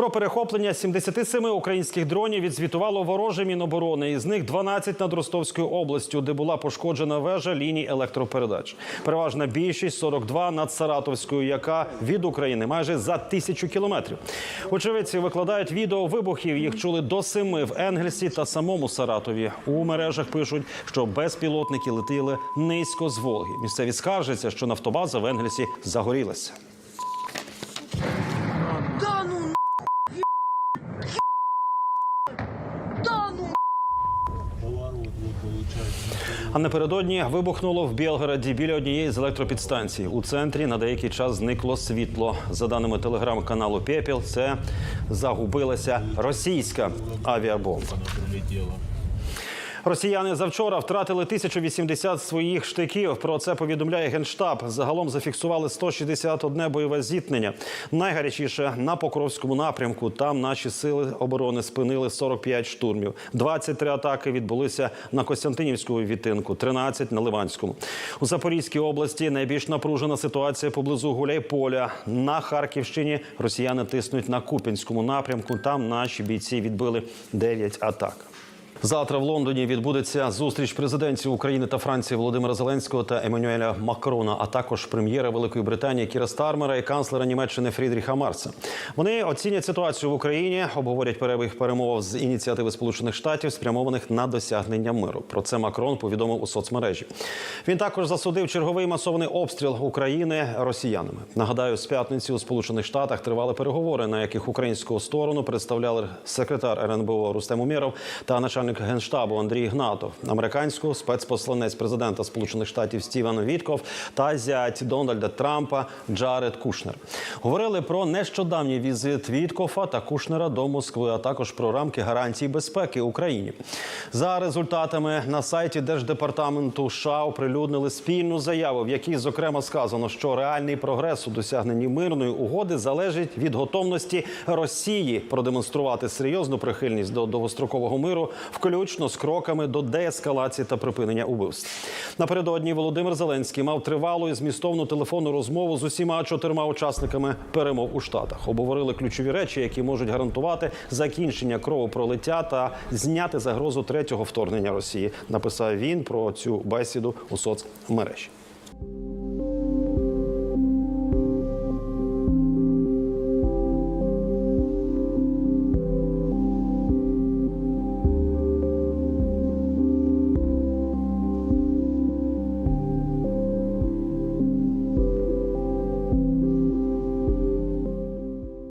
Про перехоплення 77 українських дронів відзвітувало вороже міноборони. Із них 12 над Ростовською областю, де була пошкоджена вежа ліній електропередач. Переважна більшість 42 над Саратовською, яка від України майже за тисячу кілометрів. Очевидці викладають відео вибухів. Їх чули до семи в Енгельсі та самому Саратові. У мережах пишуть, що безпілотники летіли низько з Волги. Місцеві скаржаться, що нафтобаза в Енгельсі загорілася. А напередодні вибухнуло в Білгороді біля однієї з електропідстанцій. У центрі на деякий час зникло світло. За даними телеграм-каналу Пепіл, це загубилася російська авіабомба. Росіяни завчора втратили 1080 своїх штиків. Про це повідомляє генштаб. Загалом зафіксували 161 бойове зіткнення. Найгарячіше на Покровському напрямку. Там наші сили оборони спинили 45 штурмів. 23 атаки відбулися на Костянтинівському відтинку, 13 на Ливанському. У Запорізькій області найбільш напружена ситуація поблизу Гуляйполя. На Харківщині росіяни тиснуть на Купінському напрямку. Там наші бійці відбили 9 атак. Завтра в Лондоні відбудеться зустріч президентів України та Франції Володимира Зеленського та Еммануеля Макрона, а також прем'єра Великої Британії Кіра Стармера і канцлера Німеччини Фрідріха Марса. Вони оцінять ситуацію в Україні, обговорять перебіг перемов з ініціативи Сполучених Штатів, спрямованих на досягнення миру. Про це Макрон повідомив у соцмережі. Він також засудив черговий масований обстріл України росіянами. Нагадаю, з п'ятниці у Сполучених Штатах тривали переговори, на яких українську сторону представляли секретар РНБО Рустем Умєров та начальник генштабу Андрій Гнатов, американську спецпосланець президента Сполучених Штатів Стівен Вітков та зять Дональда Трампа Джаред Кушнер. Говорили про нещодавній візит Віткофа та Кушнера до Москви, а також про рамки гарантій безпеки Україні. За результатами на сайті Держдепартаменту США оприлюднили спільну заяву, в якій зокрема сказано, що реальний прогрес у досягненні мирної угоди залежить від готовності Росії продемонструвати серйозну прихильність до довгострокового миру, включно з кроками до деескалації та припинення убивств. Напередодні Володимир Зеленський мав тривалу і змістовну телефонну розмову з усіма чотирма учасниками перемов у Штатах. Обговорили ключові речі, які можуть гарантувати закінчення кровопролиття та зняти загрозу третього вторгнення Росії. Написав він про цю бесіду у соцмережі.